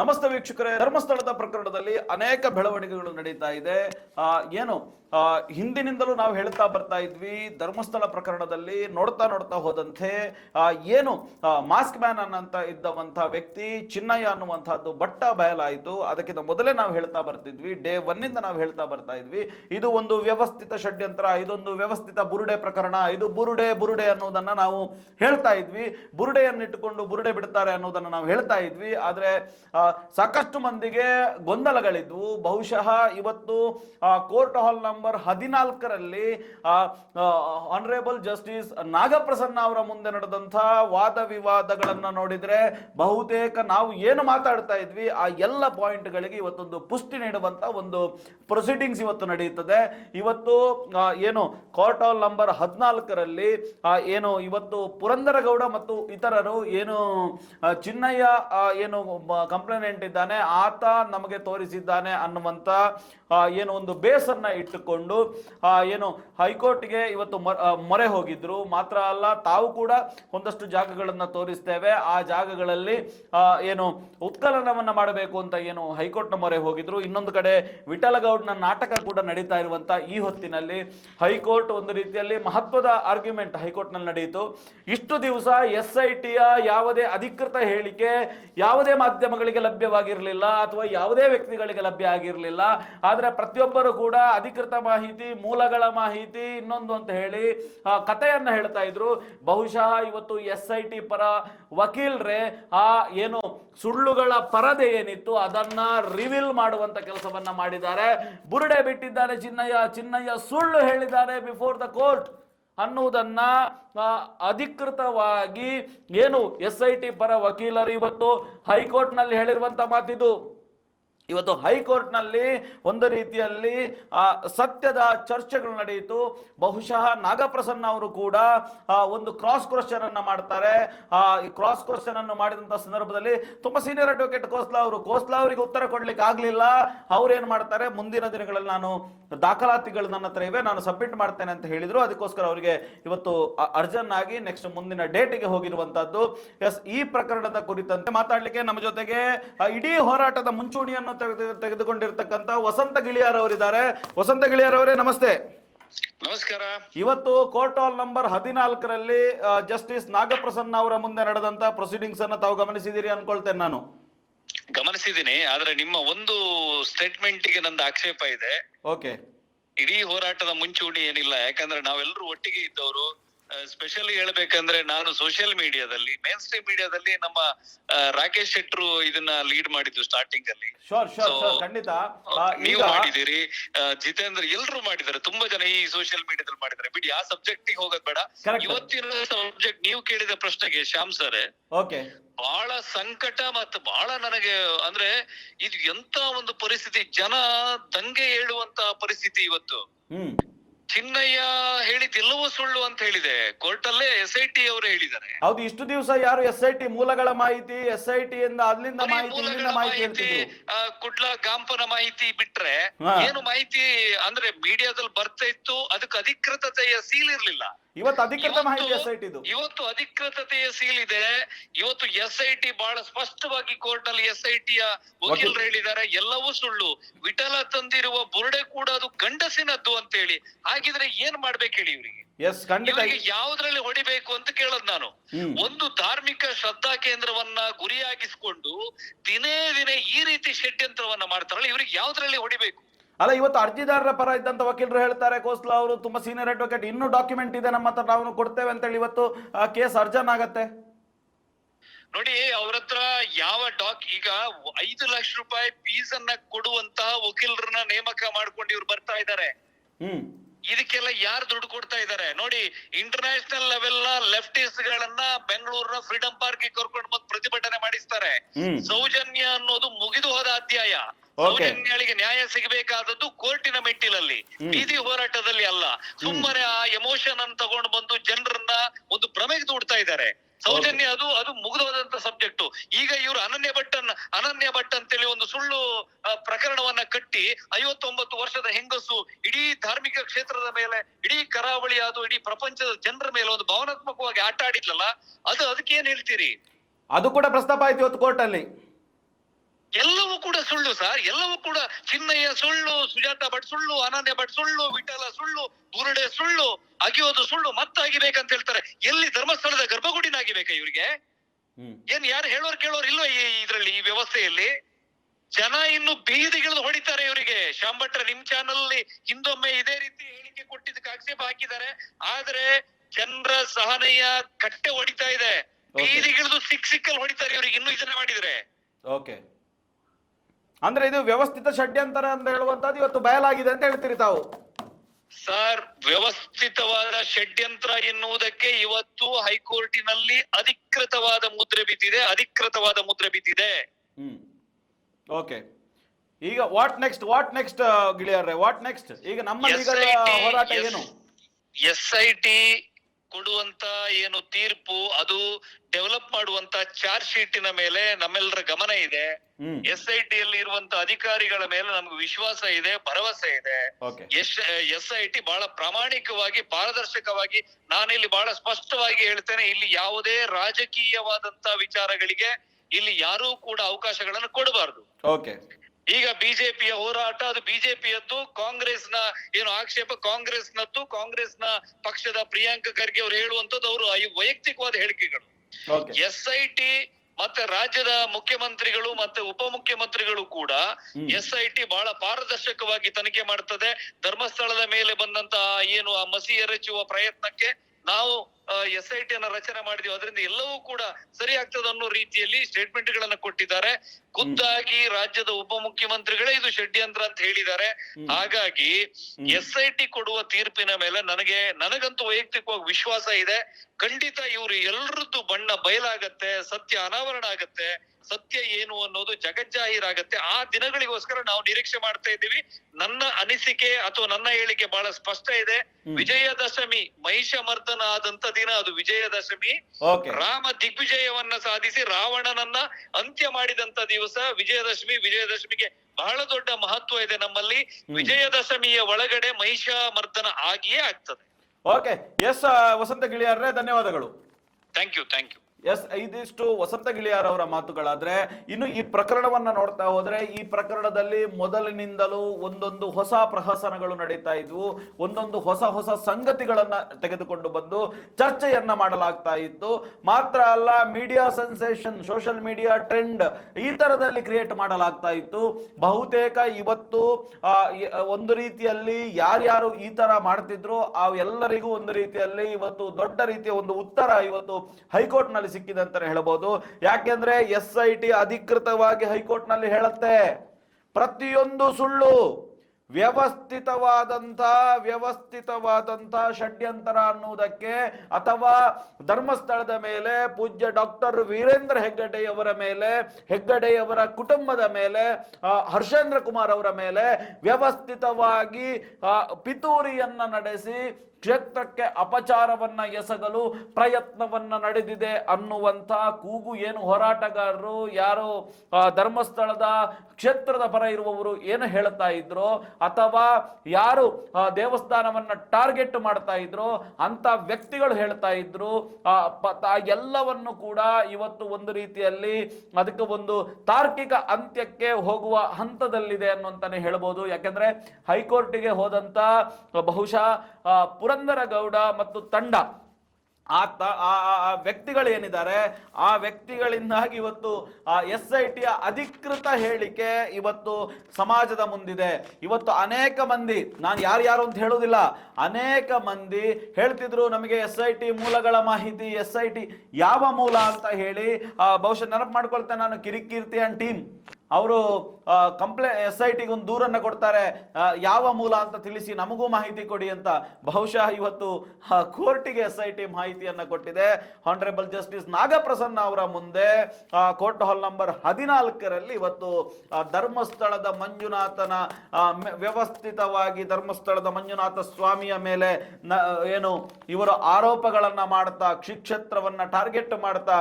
ನಮಸ್ತೆ ವೀಕ್ಷಕರೇ, ಧರ್ಮಸ್ಥಳದ ಪ್ರಕರಣದಲ್ಲಿ ಅನೇಕ ಬೆಳವಣಿಗೆಗಳು ನಡೀತಾ ಇದೆ. ಏನು ಹಿಂದಿನಿಂದಲೂ ನಾವು ಹೇಳ್ತಾ ಬರ್ತಾ ಇದ್ವಿ, ಧರ್ಮಸ್ಥಳ ಪ್ರಕರಣದಲ್ಲಿ ನೋಡ್ತಾ ನೋಡ್ತಾ ಹೋದಂತೆ ಏನು ಮಾಸ್ಕ್ ಮ್ಯಾನ್ ಅನ್ನಂತ ಇದ್ದವಂತ ವ್ಯಕ್ತಿ, ಚಿನ್ನಯ್ಯ ಅನ್ನುವಂತಹದ್ದು ಬಟ್ಟ ಬಯಲಾಯಿತು. ಅದಕ್ಕಿಂತ ಮೊದಲೇ ನಾವು ಹೇಳ್ತಾ ಬರ್ತಿದ್ವಿ, ಡೇ ಒನ್ನಿಂದ ನಾವು ಹೇಳ್ತಾ ಬರ್ತಾ ಇದ್ವಿ. ಇದು ಒಂದು ವ್ಯವಸ್ಥಿತ ಷಡ್ಯಂತ್ರ, ಇದೊಂದು ವ್ಯವಸ್ಥಿತ ಬುರುಡೆ ಪ್ರಕರಣ, ಇದು ಬುರುಡೆ ಬುರುಡೆ ಅನ್ನೋದನ್ನ ನಾವು ಹೇಳ್ತಾ ಇದ್ವಿ. ಬುರುಡೆಯನ್ನಿಟ್ಟುಕೊಂಡು ಬುರುಡೆ ಬಿಡ್ತಾರೆ ಅನ್ನೋದನ್ನ ನಾವು ಹೇಳ್ತಾ ಇದ್ವಿ. ಆದ್ರೆ ಸಾಕಷ್ಟು ಮಂದಿಗೆ ಗೊಂದಲಗಳಿದ್ವು. ಬಹುಶಃ ಇವತ್ತು ಕೋರ್ಟ್ ಹಾಲ್ ನಂಬರ್ ಹದಿನಾಲ್ಕರಲ್ಲಿ ಆನರೇಬಲ್ ಜಸ್ಟಿಸ್ ನಾಗಪ್ರಸನ್ನ ಅವರ ಮುಂದೆ ನಡೆದಂಥ ವಾದ ವಿವಾದಗಳನ್ನ ನೋಡಿದ್ರೆ ಬಹುತೇಕ ನಾವು ಏನು ಮಾತಾಡ್ತಾ ಇದ್ವಿ, ಆ ಎಲ್ಲ ಪಾಯಿಂಟ್ಗಳಿಗೆ ಇವತ್ತೊಂದು ಪುಷ್ಟಿ ನೀಡುವಂತ ಒಂದು ಪ್ರೊಸೀಡಿಂಗ್ಸ್ ಇವತ್ತು ನಡೆಯುತ್ತದೆ. ಇವತ್ತು ಏನು, ಕೋರ್ಟ್ ಹಾಲ್ ನಂಬರ್ ಹದಿನಾಲ್ಕರಲ್ಲಿ ಏನು, ಇವತ್ತು ಪುರಂದರಗೌಡ ಮತ್ತು ಇತರರು, ಏನು ಚಿನ್ನಯ್ಯ ಏನು ಏನು ಕಂಪ್ಲೇನೆಂಟ್ ಇದ್ದಾನೆ, ಆತ ನಮಗೆ ತೋರಿಸಿದ್ದಾನೆ ಅನ್ನುವಂತ ಏನು ಒಂದು ಬೇಸನ್ನ ಇಟ್ಟುಕೊಂಡು ಏನು ಹೈಕೋರ್ಟ್ಗೆ ಇವತ್ತು ಮೊರೆ ಹೋಗಿದ್ರು. ಮಾತ್ರ ಅಲ್ಲ, ತಾವು ಕೂಡ ಒಂದಷ್ಟು ಜಾಗಗಳನ್ನ ತೋರಿಸ್ತೇವೆ. ಆ ಜಾಗಗಳಲ್ಲಿ ಏನು ಉತ್ಕಲನವನ್ನ ಮಾಡಬೇಕು ಅಂತ ಏನು ಹೈಕೋರ್ಟ್ನ ಮೊರೆ ಹೋಗಿದ್ರು. ಇನ್ನೊಂದು ಕಡೆ ವಿಠಲಗೌಡ್ನ ನಾಟಕ ಕೂಡ ನಡೀತಾ ಇರುವಂತ ಈ ಹೊತ್ತಿನಲ್ಲಿ ಹೈಕೋರ್ಟ್ ಒಂದು ರೀತಿಯಲ್ಲಿ ಮಹತ್ವದ ಆರ್ಗ್ಯುಮೆಂಟ್ ಹೈಕೋರ್ಟ್ನಲ್ಲಿ ನಡೆಯಿತು. ಇಷ್ಟು ದಿವಸ ಎಸ್ ಐ ಟಿಯ ಯಾವುದೇ ಅಧಿಕೃತ ಹೇಳಿಕೆ, ಯಾವುದೇ ಮಾಧ್ಯಮಗಳಿಗೆ ಲಭ್ಯವಾಗಿರಲಿಲ್ಲ ಅಥವಾ ಯಾವುದೇ ವ್ಯಕ್ತಿಗಳಿಗೆ ಲಭ್ಯ ಆಗಿರಲಿಲ್ಲ, ಆದರೆ ಪ್ರತಿಯೊಬ್ಬರು ಕೂಡ ಅಧಿಕೃತ ಮಾಹಿತಿ, ಮೂಲಗಳ ಮಾಹಿತಿ, ಇನ್ನೊಂದು ಅಂತ ಹೇಳಿ ಕಥೆಯನ್ನು ಹೇಳ್ತಾ ಇದ್ರು. ಬಹುಶಃ ಇವತ್ತು ಎಸ್ ಐ ಟಿ ಪರ ವಕೀಲರೇ, ಆ, ಏನು ಸುಳ್ಳುಗಳ ಪರದೆ ಏನಿತ್ತು, ಅದನ್ನ ರಿವೀಲ್ ಮಾಡುವಂತ ಕೆಲಸವನ್ನ ಮಾಡಿದ್ದಾರೆ. ಬುರುಡೆ ಬಿಟ್ಟಿದ್ದಾರೆ, ಚಿನ್ನಯ್ಯ ಚಿನ್ನಯ್ಯ ಸುಳ್ಳು ಹೇಳಿದ್ದಾರೆ ಬಿಫೋರ್ ದ ಕೋರ್ಟ್ ಅನ್ನುವುದನ್ನ ಅಧಿಕೃತವಾಗಿ ಏನು ಎಸ್ ಐ ಟಿ ಪರ ವಕೀಲರು ಇವತ್ತು ಹೈಕೋರ್ಟ್ನಲ್ಲಿ ಹೇಳಿರುವಂತ ಮಾತಿದು. ಇವತ್ತು ಹೈಕೋರ್ಟ್ನಲ್ಲಿ ಒಂದು ರೀತಿಯಲ್ಲಿ ಆ, ಸತ್ಯದ ಚರ್ಚೆಗಳು ನಡೆಯಿತು. ಬಹುಶಃ ನಾಗಪ್ರಸನ್ನ ಅವರು ಕೂಡ ಒಂದು ಕ್ರಾಸ್ ಕ್ವಶನ್ ಅನ್ನು ಮಾಡ್ತಾರೆ. ಆ ಈ ಕ್ರಾಸ್ ಕ್ವಶನ್ ಅನ್ನು ಮಾಡಿದಂತ ಸಂದರ್ಭದಲ್ಲಿ ತುಂಬಾ ಸೀನಿಯರ್ ಅಡ್ವೊಕೇಟ್ ಕೋಸ್ಲಾ ಅವರು ಕೋಸ್ಲಾ ಅವರಿಗೆ ಉತ್ತರ ಕೊಡ್ಲಿಕ್ಕೆ ಆಗ್ಲಿಲ್ಲ. ಅವ್ರು ಏನ್ ಮಾಡ್ತಾರೆ ಮುಂದಿನ ದಿನಗಳಲ್ಲಿ ನಾನು ದಾಖಲಾತಿಗಳು ನನ್ನ ಹತ್ರ ಇವೆ ನಾನು ಸಬ್ಮಿಟ್ ಮಾಡ್ತೇನೆ ಅಂತ ಹೇಳಿದ್ರು. ಅದಕ್ಕೋಸ್ಕರ ಅವರಿಗೆ ಇವತ್ತು ಅರ್ಜನ್ ಆಗಿ ನೆಕ್ಸ್ಟ್ ಮುಂದಿನ ಡೇಟಿಗೆ ಹೋಗಿರುವಂತದ್ದು ಎಸ್ ಈ ಪ್ರಕರಣದ ಕುರಿತಂತೆ ಮಾತಾಡ್ಲಿಕ್ಕೆ ನಮ್ಮ ಜೊತೆಗೆ ಇಡೀ ಹೋರಾಟದ ಮುಂಚೂಣಿಯನ್ನು ತೆಗೆದು ತೆಗೆದುಕೊಂಡಿರ್ತಕ್ಕಂಥ ವಸಂತ ಗಿಳಿಯಾರ್ ಅವರಿದ್ದಾರೆ. ವಸಂತ ಗಿಳಿಯಾರ್ ಅವರೇ ನಮಸ್ತೆ. ನಮಸ್ಕಾರ. ಇವತ್ತು ಕೋರ್ಟ್ ಹಾಲ್ ನಂಬರ್ ಹದಿನಾಲ್ಕರಲ್ಲಿ ಜಸ್ಟಿಸ್ ನಾಗಪ್ರಸನ್ನ ಅವರ ಮುಂದೆ ನಡೆದಂತ ಪ್ರೊಸೀಡಿಂಗ್ಸ್ ಅನ್ನ ತಾವು ಗಮನಿಸಿದಿರಿ ಅನ್ಕೊಳ್ತೇನೆ ನಾನು. ಗಮನಿಸಿದ್ದೀನಿ ಆದ್ರೆ ನಿಮ್ಮ ಒಂದು ಸ್ಟೇಟ್ಮೆಂಟ್ಗೆ ನಂದು ಆಕ್ಷೇಪ ಇದೆ. ಓಕೆ ಇಡೀ ಹೋರಾಟದ ಮುಂಚೂಣಿ ಏನಿಲ್ಲ ಯಾಕಂದ್ರೆ ನಾವೆಲ್ಲರೂ ಒಟ್ಟಿಗೆ ಇದ್ದವರು. ಸ್ಪೆಷಲಿ ಹೇಳ್ಬೇಕಂದ್ರೆ ನಾನು ಸೋಷಿಯಲ್ ಮೀಡಿಯಾದಲ್ಲಿ ಮೇನ್ ಸ್ಟ್ರೀಮ್ ಮೀಡಿಯಾದಲ್ಲಿ ನಮ್ಮ ರಾಕೇಶ್ ಶೆಟ್ರು ಇದನ್ನ ಲೀಡ್ ಮಾಡಿದ್ದು ಸ್ಟಾರ್ಟಿಂಗ್ ಅಲ್ಲಿ. ಖಂಡಿತ. ನೀವು ಮಾಡಿದಿರಿ ಜಿತೇಂದ್ರ ಎಲ್ರು ಮಾಡಿದ್ದಾರೆ. ತುಂಬಾ ಜನ ಈ ಸೋಷಿಯಲ್ ಮೀಡಿಯಾದಲ್ಲಿ ಮಾಡಿದ್ದಾರೆ. ಬಿಡಿ ಆ ಸಬ್ಜೆಕ್ಟ್ ಹೋಗೋದ್ ಬೇಡ. ಇವತ್ತಿನ ಸಬ್ಜೆಕ್ಟ್ ನೀವು ಕೇಳಿದ ಪ್ರಶ್ನೆಗೆ ಶ್ಯಾಮ್ ಸರ್ ಬಹಳ ಸಂಕಟ ಮತ್ತು ಬಹಳ ನನಗೆ ಅಂದ್ರೆ ಇದು ಎಂತ ಒಂದು ಪರಿಸ್ಥಿತಿ? ಜನ ದಂಗೆ ಹೇಳುವಂತ ಪರಿಸ್ಥಿತಿ ಇವತ್ತು. ಚಿನ್ನಯ್ಯ ಹೇಳಿದ್ದೆಲ್ಲವೂ ಸುಳ್ಳು ಅಂತ ಹೇಳಿದೆ. ಕೋರ್ಟ್ ಅಲ್ಲೇ ಎಸ್ ಐ ಟಿ ಅವರು ಹೇಳಿದ್ದಾರೆ. ಹೌದು ಇಷ್ಟು ದಿವಸ ಯಾರು ಎಸ್ ಐ ಟಿ ಮೂಲಗಳ ಮಾಹಿತಿ ಎಸ್ ಐ ಟಿ ಇಂದ ಅಲ್ಲಿಂದ ಮಾಹಿತಿ ಇಲ್ಲಿಂದ ಮಾಹಿತಿ ಮಾಹಿತಿ ಹೇಳ್ತಿದ್ರು. ಆ, ಕುಡ್ಲ ಗಾಂಪನ ಮಾಹಿತಿ ಬಿಟ್ರೆ ಹಾ. ಏನು ಮಾಹಿತಿ ಅಂದ್ರೆ ಮೀಡಿಯಾದಲ್ಲಿ ಬರ್ತಾ ಇತ್ತು ಅದಕ್ಕೆ ಅಧಿಕೃತತೆಯ ಸೀಲ್ ಇರ್ಲಿಲ್ಲ. ಇವತ್ತು ಅಧಿಕೃತ ಮಾಹಿತಿ ಎಸ್ ಐ ಟಿ ಇವತ್ತು ಅಧಿಕೃತತೆಯ ಸೀಲ್ ಇದೆ. ಇವತ್ತು ಎಸ್ ಐ ಟಿ ಬಹಳ ಸ್ಪಷ್ಟವಾಗಿ ಕೋರ್ಟ್ನಲ್ಲಿ ಎಸ್ ಐ ಟಿಯ ವಕೀಲರು ಹೇಳಿದ್ದಾರೆ. ಎಲ್ಲವೂ ಸುಳ್ಳು. ವಿಠಲ ತಂದಿರುವ ಬುರುಡೆ ಕೂಡ ಅದು ಗಂಡಸಿನದ್ದು ಅಂತ ಹೇಳಿ ಹಾಗಿದ್ರೆ ಏನ್ ಮಾಡ್ಬೇಕು ಹೇಳಿ ಇವರಿಗೆ? ಎಸ್ ಖಂಡಿತ ಇವರಿಗೆ ಯಾವ್ದ್ರಲ್ಲಿ ಹೊಡಿಬೇಕು ಅಂತ ಕೇಳದ್ ನಾನು. ಒಂದು ಧಾರ್ಮಿಕ ಶ್ರದ್ಧಾ ಕೇಂದ್ರವನ್ನ ಗುರಿಯಾಗಿಸಿಕೊಂಡು ದಿನೇ ದಿನೇ ಈ ರೀತಿ ಷಡ್ಯಂತ್ರವನ್ನ ಮಾಡ್ತಾರಲ್ಲ ಇವ್ರಿಗೆ ಯಾವ್ದ್ರಲ್ಲಿ ಹೊಡಿಬೇಕು? ಅಲ್ಲ ಇವತ್ತು ಅರ್ಜಿದಾರರ ಪರ ಇದ್ದಂತ ವಕೀಲರು ಹೇಳ್ತಾರೆ ಕೋಸ್ಲಾ ಅವರು ತುಂಬಾ ಸೀನಿಯರ್ ಅಡ್ವೊಕೇಟ್ ಇನ್ನೂ ಡಾಕ್ಯುಮೆಂಟ್ ಇದೆ ನಮ್ಮ ಹತ್ರ ನಾವು ಕೊಡ್ತೇವೆ ಅಂತ ಹೇಳಿ ಇವತ್ತು ಕೇಸ್ ಅರ್ಜನ್ ಆಗತ್ತೆ. ನೋಡಿ ಅವ್ರ ಹತ್ರ ಯಾವ ಡಾಕ್ ಈಗ ಐದು ಲಕ್ಷ ರೂಪಾಯಿ ಫೀಸ್ ಅನ್ನ ಕೊಡುವಂತಹ ವಕೀಲರನ್ನ ನೇಮಕ ಮಾಡ್ಕೊಂಡು ಇವ್ರು ಬರ್ತಾ ಇದ್ದಾರೆ ಹ್ಮ್. ಇದಕ್ಕೆಲ್ಲ ಯಾರು ದುಡ್ಡು ಕೊಡ್ತಾ ಇದ್ದಾರೆ ನೋಡಿ ಇಂಟರ್ನ್ಯಾಷನಲ್ ಲೆವೆಲ್ನ ಲೆಫ್ಟಿಸ್ಟ್ ಗಳನ್ನ ಬೆಂಗಳೂರಿನ ಫ್ರೀಡಂ ಪಾರ್ಕ್ ಕರ್ಕೊಂಡು ಬಂದು ಪ್ರತಿಭಟನೆ ಮಾಡಿಸ್ತಾರೆ. ಸೌಜನ್ಯ ಅನ್ನೋದು ಮುಗಿದು ಹೋದ ಅಧ್ಯಾಯ. Okay. ನ್ಯಾಯ ಸಿಗಬೇಕಾದದ್ದು ಕೋರ್ಟಿನ ಮೆಟ್ಟಿಲಲ್ಲಿ. ಬೀದಿ ಹೋರಾಟದಲ್ಲಿ ಅಲ್ಲ. ಸುಮ್ಮನೆ ಆ ಎಮೋಷನ್ ಅನ್ನು ತಗೊಂಡು ಬಂದು ಜನರನ್ನ ಒಂದು ಭ್ರಮೆಗೆ ದೂಡ್ತಾ ಇದ್ದಾರೆ. ಸೌಜನ್ಯ ಅದು ಅದು ಮುಗಿದೋದಂತ ಸಬ್ಜೆಕ್ಟ್ ಈಗ ಇವರು ಅನನ್ಯ ಭಟ್ ಅನ್ನ ಅನನ್ಯ ಭಟ್ ಅಂತೇಳಿ ಒಂದು ಸುಳ್ಳು ಪ್ರಕರಣವನ್ನ ಕಟ್ಟಿ ಐವತ್ತೊಂಬತ್ತು ವರ್ಷದ ಹೆಂಗಸು ಇಡೀ ಧಾರ್ಮಿಕ ಕ್ಷೇತ್ರದ ಮೇಲೆ ಇಡೀ ಕರಾವಳಿ ಅದು ಇಡೀ ಪ್ರಪಂಚದ ಜನರ ಮೇಲೆ ಒಂದು ಭಾವನಾತ್ಮಕವಾಗಿ ಆಟ ಆಡಿದ್ಲಲ್ಲ ಅದು ಅದಕ್ಕೆ ಏನ್ ಹೇಳ್ತೀರಿ? ಅದು ಕೂಡ ಪ್ರಸ್ತಾಪ ಆಯ್ತು ಇವತ್ತು ಕೋರ್ಟ್ ಅಲ್ಲಿ ಸುಳ್ಳು ಸರ್ ಎಲ್ಲವೂ ಕೂಡ ಚಿನ್ನಯ್ಯ ಸುಳ್ಳು ಸುಜಾತ ಭಟ್ ಸುಳ್ಳು ಅನನ್ಯ ಭಟ್ ಸುಳ್ಳು ವಿಠಲ ಸುಳ್ಳು ಬುರುಡೆ ಸುಳ್ಳು ಅಗಿಯೋದು ಸುಳ್ಳು ಮತ್ತಾಗಿಬೇಕಂತ ಹೇಳ್ತಾರೆ. ಎಲ್ಲಿ ಧರ್ಮಸ್ಥಳದ ಗರ್ಭಗುಡಿನ ಆಗಿಬೇಕಾ ಇವ್ರಿಗೆ ಏನ್ ಯಾರು ಹೇಳೋರ್ ಕೇಳೋರ್ ಇಲ್ವಾ ಈ ಇದ್ರಲ್ಲಿ ಈ ವ್ಯವಸ್ಥೆಯಲ್ಲಿ? ಜನ ಇನ್ನು ಬೀದಿಗಿಳಿದು ಹೊಡಿತಾರೆ ಇವರಿಗೆ. ಶಾಂಭಟ್ರ ನಿಮ್ ಚಾನಲ್ ಅಲ್ಲಿ ಹಿಂದೊಮ್ಮೆ ಇದೇ ರೀತಿ ಹೇಳಿಕೆ ಕೊಟ್ಟಿದ್ದಕ್ಕೆ ಆಕ್ಷೇಪ ಹಾಕಿದ್ದಾರೆ. ಆದ್ರೆ ಜನರ ಸಹನೆಯ ಕಟ್ಟೆ ಹೊಡಿತಾ ಇದೆ. ಬೀದಿಗಿಳಿದು ಸಿಕ್ ಸಿಕ್ಕಲ್ಲಿ ಹೊಡಿತಾರೆ ಇವ್ರಿಗೆ. ಇನ್ನೂ ಇದನ್ನ ಮಾಡಿದ್ರೆ. ಓಕೆ ಅಂದ್ರೆ ಇದು ವ್ಯವಸ್ಥಿತ ಷಡ್ಯಂತರ ಅಂತ ಹೇಳುವಂತದ್ದು ಇವತ್ತು ಬಯಲಾಗಿದೆ ಅಂತ ಹೇಳ್ತೀರಿ ತಾವು. ಸರ್ ವ್ಯವಸ್ಥಿತವಾದ ಷಡ್ಯಂತ್ರ ಎನ್ನುವುದಕ್ಕೆ ಇವತ್ತು ಹೈಕೋರ್ಟಿನಲ್ಲಿ ಅಧಿಕೃತವಾದ ಮುದ್ರೆ ಬಿದ್ದಿದೆ ಅಧಿಕೃತವಾದ ಮುದ್ರೆ ಬಿದ್ದಿದೆ. ಹ್ಮ್. ಓಕೆ. ಈಗ ವಾಟ್ ನೆಕ್ಸ್ಟ್ ವಾಟ್ ನೆಕ್ಸ್ಟ್ ಗಿಳಿಯಾರ್ರೆ ವಾಟ್ ನೆಕ್ಸ್ಟ್ ಈಗ ನಮ್ಮ ಹೋರಾಟ ಏನು? ಎಸ್ ಐ ಟಿ ಕೊಡುವಂತ ಏನು ತೀರ್ಪು ಅದು ಡೆವಲಪ್ ಮಾಡುವಂತ ಚಾರ್ಜ್ ಶೀಟಿನ ಮೇಲೆ ನಮ್ಮೆಲ್ಲರ ಗಮನ ಇದೆ. ಎಸ್ ಐ ಟಿ ಅಲ್ಲಿ ಇರುವಂತ ಅಧಿಕಾರಿಗಳ ಮೇಲೆ ನಮ್ಗೆ ವಿಶ್ವಾಸ ಇದೆ ಭರವಸೆ ಇದೆ. ಎಸ್ ಎಸ್ ಐ ಟಿ ಬಹಳ ಪ್ರಾಮಾಣಿಕವಾಗಿ ಪಾರದರ್ಶಕವಾಗಿ ನಾನಿಲ್ಲಿ ಬಹಳ ಸ್ಪಷ್ಟವಾಗಿ ಹೇಳ್ತೇನೆ ಇಲ್ಲಿ ಯಾವುದೇ ರಾಜಕೀಯವಾದಂತ ವಿಚಾರಗಳಿಗೆ ಇಲ್ಲಿ ಯಾರೂ ಕೂಡ ಅವಕಾಶಗಳನ್ನು ಕೊಡಬಾರದು. ಈಗ ಬಿಜೆಪಿಯ ಹೋರಾಟ ಅದು ಬಿಜೆಪಿಯದ್ದು ಕಾಂಗ್ರೆಸ್ನ ಏನು ಆಕ್ಷೇಪ ಕಾಂಗ್ರೆಸ್ನದ್ದು ಕಾಂಗ್ರೆಸ್ನ ಪಕ್ಷದ ಪ್ರಿಯಾಂಕ ಖರ್ಗೆ ಅವರು ಹೇಳುವಂತದ್ದು ಅವರು ವೈಯಕ್ತಿಕವಾದ ಹೇಳಿಕೆಗಳು. ಎಸ್ ಐ ಟಿ ಮತ್ತೆ ರಾಜ್ಯದ ಮುಖ್ಯಮಂತ್ರಿಗಳು ಮತ್ತೆ ಉಪಮುಖ್ಯಮಂತ್ರಿಗಳು ಕೂಡ. ಎಸ್ ಐ ಟಿ ಬಹಳ ಪಾರದರ್ಶಕವಾಗಿ ತನಿಖೆ ಮಾಡ್ತದೆ. ಧರ್ಮಸ್ಥಳದ ಮೇಲೆ ಬಂದಂತಹ ಏನು ಆ ಮಸಿ ಎರಚುವ ಪ್ರಯತ್ನಕ್ಕೆ ನಾವು ಎಸ್ ಐ ಟಿ ಅನ್ನ ರಚನೆ ಮಾಡಿದೀವಿ. ಅದರಿಂದ ಎಲ್ಲವೂ ಕೂಡ ಸರಿ ಆಗ್ತದೆ ಅನ್ನೋ ರೀತಿಯಲ್ಲಿ ಸ್ಟೇಟ್ಮೆಂಟ್ ಗಳನ್ನ ಕೊಟ್ಟಿದ್ದಾರೆ. ಖುದ್ದಾಗಿ ರಾಜ್ಯದ ಉಪಮುಖ್ಯಮಂತ್ರಿಗಳೇ ಇದು ಷಡ್ಯಂತ್ರ ಅಂತ ಹೇಳಿದ್ದಾರೆ. ಹಾಗಾಗಿ. ಎಸ್ ಐ ಟಿ ಕೊಡುವ ತೀರ್ಪಿನ ಮೇಲೆ ನನಗೆ ನನಗಂತೂ ವೈಯಕ್ತಿಕವಾಗಿ ವಿಶ್ವಾಸ ಇದೆ. ಖಂಡಿತ ಇವರು ಎಲ್ರದ್ದು ಬಣ್ಣ ಬಯಲಾಗತ್ತೆ ಸತ್ಯ ಅನಾವರಣ ಆಗತ್ತೆ. ಸತ್ಯ ಏನು ಅನ್ನೋದು ಜಗಜ್ಜಾಹೀರಾಗತ್ತೆ. ಆ ದಿನಗಳಿಗೋಸ್ಕರ ನಾವು ನಿರೀಕ್ಷೆ ಮಾಡ್ತಾ ಇದ್ದೀವಿ. ನನ್ನ ಅನಿಸಿಕೆ ಅಥವಾ ನನ್ನ ಹೇಳಿಕೆ ಬಹಳ ಸ್ಪಷ್ಟ ಇದೆ. ವಿಜಯದಶಮಿ ಮಹಿಷ ಮರ್ದನ ಆದಂತ ದಿನ ಅದು ವಿಜಯದಶಮಿ. ರಾಮ ದಿಗ್ವಿಜಯವನ್ನ ಸಾಧಿಸಿ ರಾವಣನನ್ನ ಅಂತ್ಯ ಮಾಡಿದಂತ ದಿವಸ ವಿಜಯದಶಮಿ. ವಿಜಯದಶಮಿಗೆ ಬಹಳ ದೊಡ್ಡ ಮಹತ್ವ ಇದೆ ನಮ್ಮಲ್ಲಿ. ವಿಜಯದಶಮಿಯ ಒಳಗಡೆ ಮಹಿಷ ಮರ್ದನ ಆಗಿಯೇ ಆಗ್ತದೆ. ಓಕೆ. ಎಸ್ ವಸಂತ ಗಿಳಿಯಾರ್ರೆ ಧನ್ಯವಾದಗಳು. Thank you thank you. Yes ಇದಿಷ್ಟು ವಸಂತ ಗಿಳಿಯಾರ್ ಅವರ ಮಾತುಗಳಾದ್ರೆ, ಇನ್ನು ಈ ಪ್ರಕರಣವನ್ನ ನೋಡ್ತಾ ಹೋದ್ರೆ, ಈ ಪ್ರಕರಣದಲ್ಲಿ ಮೊದಲಿನಿಂದಲೂ ಒಂದೊಂದು ಹೊಸ ಪ್ರಹಸನಗಳು ನಡೀತಾ ಇದ್ವು, ಒಂದೊಂದು ಹೊಸ ಹೊಸ ಸಂಗತಿಗಳನ್ನ ತೆಗೆದುಕೊಂಡು ಬಂದು ಚರ್ಚೆಯನ್ನ ಮಾಡಲಾಗ್ತಾ ಇತ್ತು. ಮಾತ್ರ ಅಲ್ಲ, media sensation social media trend ಈ ತರದಲ್ಲಿ ಕ್ರಿಯೇಟ್ ಮಾಡಲಾಗ್ತಾ ಇತ್ತು. ಬಹುತೇಕ ಇವತ್ತು ಒಂದು ರೀತಿಯಲ್ಲಿ ಯಾರ್ಯಾರು ಈ ತರ ಮಾಡ್ತಿದ್ರು, ಆ ಎಲ್ಲರಿಗೂ ಒಂದು ರೀತಿಯಲ್ಲಿ ಇವತ್ತು ದೊಡ್ಡ ರೀತಿಯ ಒಂದು ಉತ್ತರ ಇವತ್ತು ಹೈಕೋರ್ಟ್ನಲ್ಲಿ ಸಿಕ್ಕಿದೆ ಅಂತಾನೆ ಹೇಳಬಹುದು ಯಾಕೆಂದ್ರೆ ಎಸ್ ಐ ಟಿ ಅಧಿಕೃತವಾಗಿ ಹೈಕೋರ್ಟ್ನಲ್ಲಿ ಹೇಳುತ್ತೆ. ಪ್ರತಿಯೊಂದು ಸುಳ್ಳು ವ್ಯವಸ್ಥಿತವಾದಂಥ ವ್ಯವಸ್ಥಿತವಾದಂಥ ಷಡ್ಯಂತರ ಅನ್ನುವುದಕ್ಕೆ ಅಥವಾ ಧರ್ಮಸ್ಥಳದ ಮೇಲೆ ಪೂಜ್ಯ ಡಾಕ್ಟರ್ ವೀರೇಂದ್ರ ಹೆಗ್ಗಡೆಯವರ ಮೇಲೆ ಹೆಗ್ಗಡೆಯವರ ಕುಟುಂಬದ ಮೇಲೆ ಹರ್ಷೇಂದ್ರ ಕುಮಾರ್ ಅವರ ಮೇಲೆ ವ್ಯವಸ್ಥಿತವಾಗಿ ಪಿತೂರಿಯನ್ನ ನಡೆಸಿ ಕ್ಷೇತ್ರಕ್ಕೆ ಅಪಚಾರವನ್ನ ಎಸಗಲು ಪ್ರಯತ್ನವನ್ನ ನಡೆದಿದೆ ಅನ್ನುವಂತ ಕೂಗು ಏನು ಹೋರಾಟಗಾರರು ಯಾರು ಧರ್ಮಸ್ಥಳದ ಕ್ಷೇತ್ರದ ಪರ ಇರುವವರು ಏನು ಹೇಳ್ತಾ ಇದ್ರು ಅಥವಾ ಯಾರು ದೇವಸ್ಥಾನವನ್ನ ಟಾರ್ಗೆಟ್ ಮಾಡ್ತಾ ಇದ್ರು ಅಂತ ವ್ಯಕ್ತಿಗಳು ಹೇಳ್ತಾ ಇದ್ರು. ಎಲ್ಲವನ್ನು ಕೂಡ ಇವತ್ತು ಒಂದು ರೀತಿಯಲ್ಲಿ ಅದಕ್ಕೆ ಒಂದು ತಾರ್ಕಿಕ ಅಂತ್ಯಕ್ಕೆ ಹೋಗುವ ಹಂತದಲ್ಲಿದೆ ಅನ್ನುವಂತಾನೆ ಹೇಳ್ಬೋದು. ಯಾಕೆಂದ್ರೆ ಹೈಕೋರ್ಟಿಗೆ ಹೋದಂತ ಬಹುಶಃ ಆ, ಪುರಂದರ ಗೌಡ ಮತ್ತು ತಂಡ. ಆ ತ- ಆ ವ್ಯಕ್ತಿಗಳು ಏನಿದ್ದಾರೆ ವ್ಯಕ್ತಿಗಳೇನಿದ್ದಾರೆ, ಆ ವ್ಯಕ್ತಿಗಳಿಂದಾಗಿ ಇವತ್ತು, ಆ ಎಸ್ ಐ ಟಿಯ ಅಧಿಕೃತ ಹೇಳಿಕೆ ಇವತ್ತು ಸಮಾಜದ ಮುಂದಿದೆ. ಇವತ್ತು ಅನೇಕ ಮಂದಿ, ನಾನು ಯಾರ್ಯಾರು ಅಂತ ಹೇಳೋದಿಲ್ಲ, ಅನೇಕ ಮಂದಿ ಹೇಳ್ತಿದ್ರು ನಮಗೆ ಎಸ್ ಐ ಟಿ ಮೂಲಗಳ ಮಾಹಿತಿ, ಎಸ್ ಐ ಟಿ ಯಾವ ಮೂಲ ಅಂತ ಹೇಳಿ ಬಹುಶಃ ನೆನಪು ಮಾಡ್ಕೊಳ್ತೇನೆ ನಾನು ಕಿರಿಕೀರ್ತಿ ಅಂಡ್ ಟೀಮ್. ಅವರು ಕಂಪ್ಲೇ ಎಸ್ ಐ ಟಿಗೆ ಒಂದು ದೂರನ್ನ ಕೊಡ್ತಾರೆ. ಯಾವ ಮೂಲ ಅಂತ ತಿಳಿಸಿ ನಮಗೂ ಮಾಹಿತಿ ಕೊಡಿ ಅಂತ ಬಹುಶಃ ಇವತ್ತು ಕೋರ್ಟಿಗೆ ಎಸ್ ಐ ಟಿ ಮಾಹಿತಿಯನ್ನ ಕೊಟ್ಟಿದೆ. ಹಾನರೇಬಲ್ ಜಸ್ಟಿಸ್ ನಾಗಪ್ರಸನ್ನ ಅವರ ಮುಂದೆ ಕೋರ್ಟ್ ಹಾಲ್ ನಂಬರ್ ಹದಿನಾಲ್ಕರಲ್ಲಿ ಇವತ್ತು ಧರ್ಮಸ್ಥಳದ ಮಂಜುನಾಥನ ವ್ಯವಸ್ಥಿತವಾಗಿ ಧರ್ಮಸ್ಥಳದ ಮಂಜುನಾಥ ಸ್ವಾಮಿಯ ಮೇಲೆ ಏನು, ಇವರ ಆರೋಪಗಳನ್ನ ಮಾಡ್ತಾ, ಕ್ಷಿಕ್ಷೇತ್ರವನ್ನ ಟಾರ್ಗೆಟ್ ಮಾಡ್ತಾ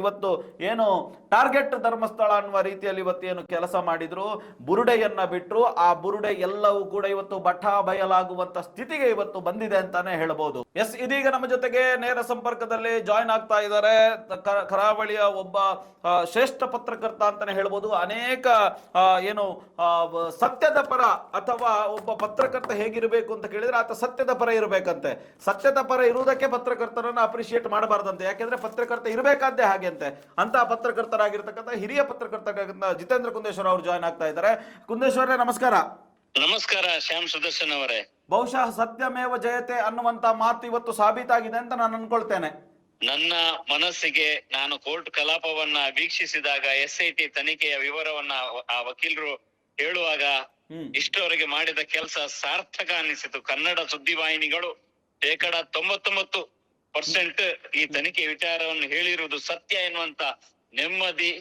ಇವತ್ತು, ಏನು ಟಾರ್ಗೆಟ್ ಧರ್ಮಸ್ಥಳ ಅನ್ನುವ ರೀತಿಯಲ್ಲಿ ಇವತ್ತು ಏನು ಕೆಲಸ ಮಾಡಿದ್ರು, ಬುರುಡೆಯನ್ನ ಬಿಟ್ರು, ಆ ಬುರುಡೆ ಎಲ್ಲವೂ ಕೂಡ ಇವತ್ತು ಬಠ ಬಯಲಾಗುವಂತ ಸ್ಥಿತಿಗೆ ಇವತ್ತು ಬಂದಿದೆ ಅಂತಾನೆ ಹೇಳ್ಬೋದು. ಎಸ್, ಇದೀಗ ನಮ್ಮ ಜೊತೆಗೆ ನೇರ ಸಂಪರ್ಕದಲ್ಲಿ ಜಾಯ್ನ್ ಆಗ್ತಾ ಇದ್ದಾರೆ. ಕರಾವಳಿಯ ಒಬ್ಬ ಶ್ರೇಷ್ಠ ಪತ್ರಕರ್ತ ಅಂತಾನೆ ಹೇಳ್ಬೋದು. ಅನೇಕ ಏನು ಸತ್ಯದ ಪರ ಅಥವಾ ಒಬ್ಬ ಪತ್ರಕರ್ತ ಹೇಗಿರಬೇಕು ಅಂತ ಕೇಳಿದ್ರೆ ಆತ ಸತ್ಯದ ಪರ ಇರಬೇಕಂತೆ. ಸತ್ಯದ ಪರ ಇರುವುದಕ್ಕೆ ಪತ್ರಕರ್ತರನ್ನ ಅಪ್ರಿಶಿಯೇಟ್ ಮಾಡಬಾರ್ದಂತೆ. ಯಾಕೆಂದ್ರೆ ಪತ್ರಕರ್ತ ಇರಬೇಕಾದ್ದೇ ಹಾಗೆ ಅಂತೆ ಅಂತ ಪತ್ರಕರ್ತರಾಗಿರ್ತಕ್ಕಂಥ ಹಿರಿಯ ಪತ್ರಕರ್ತರಾಗಿರ್ತಕ್ಕಂಥ ಜಿತೇಂದ್ರ ಕುಂದೇಶ್ವರ ಅವರು ಜಾಯ್ನ್ ಆಗ್ತಾ ಇದ್ದಾರೆ. ಕುಂದೇಶ್ವರ ನಮಸ್ಕಾರ. ನಮಸ್ಕಾರ ಶ್ಯಾಮ್ ಸುದರ್ಶನ್ ಅವರೇ. ಬಹುಶಃ ಸತ್ಯಮೇವ ಜಯತೆ ಅನ್ನುವಂತ ಮಾತು ಇವತ್ತು ಸಾಬೀತಾಗಿದೆ ಅಂತ ನಾನು ಅನ್ಕೊಳ್ತೇನೆ. ನನ್ನ ಮನಸ್ಸಿಗೆ ನಾನು ಕೋರ್ಟ್ ಕಲಾಪವನ್ನ ವೀಕ್ಷಿಸಿದಾಗ ಎಸ್ ಐ ಟಿ ತನಿಖೆಯ ವಿವರವನ್ನ ಆ ವಕೀಲರು ಹೇಳುವಾಗ ಇಷ್ಟವರೆಗೆ ಮಾಡಿದ ಕೆಲಸ ಸಾರ್ಥಕ ಅನಿಸಿತು ಕನ್ನಡ ಸುದ್ದಿವಾಹಿನಿಗಳು ಶೇಕಡ ತೊಂಬತ್ತೊಂಬತ್ತು ಪರ್ಸೆಂಟ್ ಈ ತನಿಖೆ ವಿಚಾರವನ್ನು ಹೇಳಿರುವುದು ಸತ್ಯ ಎನ್ನುವಂತ ನೆಮ್ಮದಿ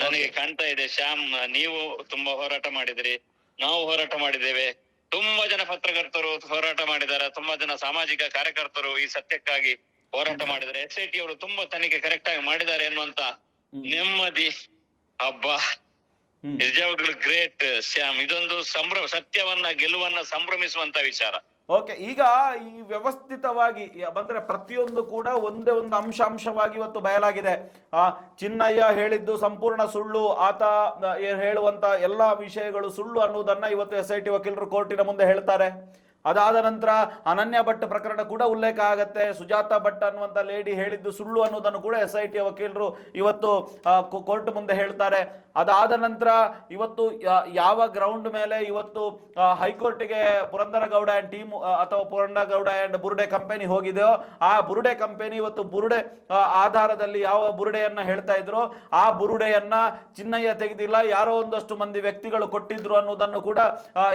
ನನಗೆ ಕಾಣ್ತಾ ಇದೆ ಶ್ಯಾಮ್ ನೀವು ತುಂಬಾ ಹೋರಾಟ ಮಾಡಿದ್ರಿ. ನಾವು ಹೋರಾಟ ಮಾಡಿದ್ದೇವೆ. ತುಂಬಾ ಜನ ಪತ್ರಕರ್ತರು ಹೋರಾಟ ಮಾಡಿದಾರೆ ತುಂಬಾ ಜನ ಸಾಮಾಜಿಕ ಕಾರ್ಯಕರ್ತರು ಈ ಸತ್ಯಕ್ಕಾಗಿ ಹೋರಾಟ ಮಾಡಿದ್ದಾರೆ. ಎಸ್ ಐ ಟಿ ಅವರು ತುಂಬಾ ತನಿಖೆ ಕರೆಕ್ಟ್ ಆಗಿ ಮಾಡಿದ್ದಾರೆ ಅನ್ನುವಂತ ನೆಮ್ಮದಿ. ಹಬ್ಬ ನಿಜವಾಗ್ಲು ಗ್ರೇಟ್ ಶ್ಯಾಮ್. ಇದೊಂದು ಸಂಭ್ರಮ ಸತ್ಯವನ್ನ ಗೆಲುವನ್ನ ಸಂಭ್ರಮಿಸುವಂತ ವಿಚಾರ. ಓಕೆ ಈಗ ಈ ವ್ಯವಸ್ಥಿತವಾಗಿ ಬಂದ್ರೆ ಪ್ರತಿಯೊಂದು ಕೂಡ ಒಂದೇ ಒಂದು ಅಂಶ ಅಂಶವಾಗಿ ಇವತ್ತು ಬಯಲಾಗಿದೆ. ಆ, ಚಿನ್ನಯ್ಯ ಹೇಳಿದ್ದು ಸಂಪೂರ್ಣ ಸುಳ್ಳು, ಆತ ಹೇಳುವಂತ ಎಲ್ಲಾ ವಿಷಯಗಳು ಸುಳ್ಳು ಅನ್ನೋದನ್ನ ಇವತ್ತು ಎಸ್ ಐ ಟಿ ವಕೀಲರು ಕೋರ್ಟಿನ ಮುಂದೆ ಹೇಳ್ತಾರೆ. ಅದಾದ ನಂತರ ಅನನ್ಯ ಭಟ್ ಪ್ರಕರಣ ಕೂಡ ಉಲ್ಲೇಖ ಆಗತ್ತೆ. ಸುಜಾತ ಭಟ್ ಅನ್ನುವಂತ ಲೇಡಿ ಹೇಳಿದ್ದು ಸುಳ್ಳು ಅನ್ನೋದನ್ನು ಕೂಡ ಎಸ್ ಐ ಟಿ ವಕೀಲರು ಇವತ್ತು ಕೋರ್ಟ್ ಮುಂದೆ ಹೇಳ್ತಾರೆ. ಅದಾದ ನಂತರ ಇವತ್ತು ಯಾವ ಗ್ರೌಂಡ್ ಮೇಲೆ ಇವತ್ತು ಹೈಕೋರ್ಟಿಗೆ ಪುರಂದರಗೌಡ ಆ್ಯಂಡ್ ಟೀಮ್ ಅಥವಾ ಪುರಂದರಗೌಡ ಆ್ಯಂಡ್ ಬುರುಡೆ ಕಂಪನಿ ಹೋಗಿದೆಯೋ, ಆ ಬುರುಡೆ ಕಂಪನಿ ಇವತ್ತು ಬುರುಡೆ ಆಧಾರದಲ್ಲಿ ಯಾವ ಬುರುಡೆಯನ್ನ ಹೇಳ್ತಾ ಇದ್ರು, ಆ ಬುರುಡೆಯನ್ನ ಚಿನ್ನಯ್ಯ ತೆಗೆದಿಲ್ಲ. ಯಾರೋ ಒಂದಷ್ಟು ಮಂದಿ ವ್ಯಕ್ತಿಗಳು ಕೊಟ್ಟಿದ್ರು ಅನ್ನೋದನ್ನು ಕೂಡ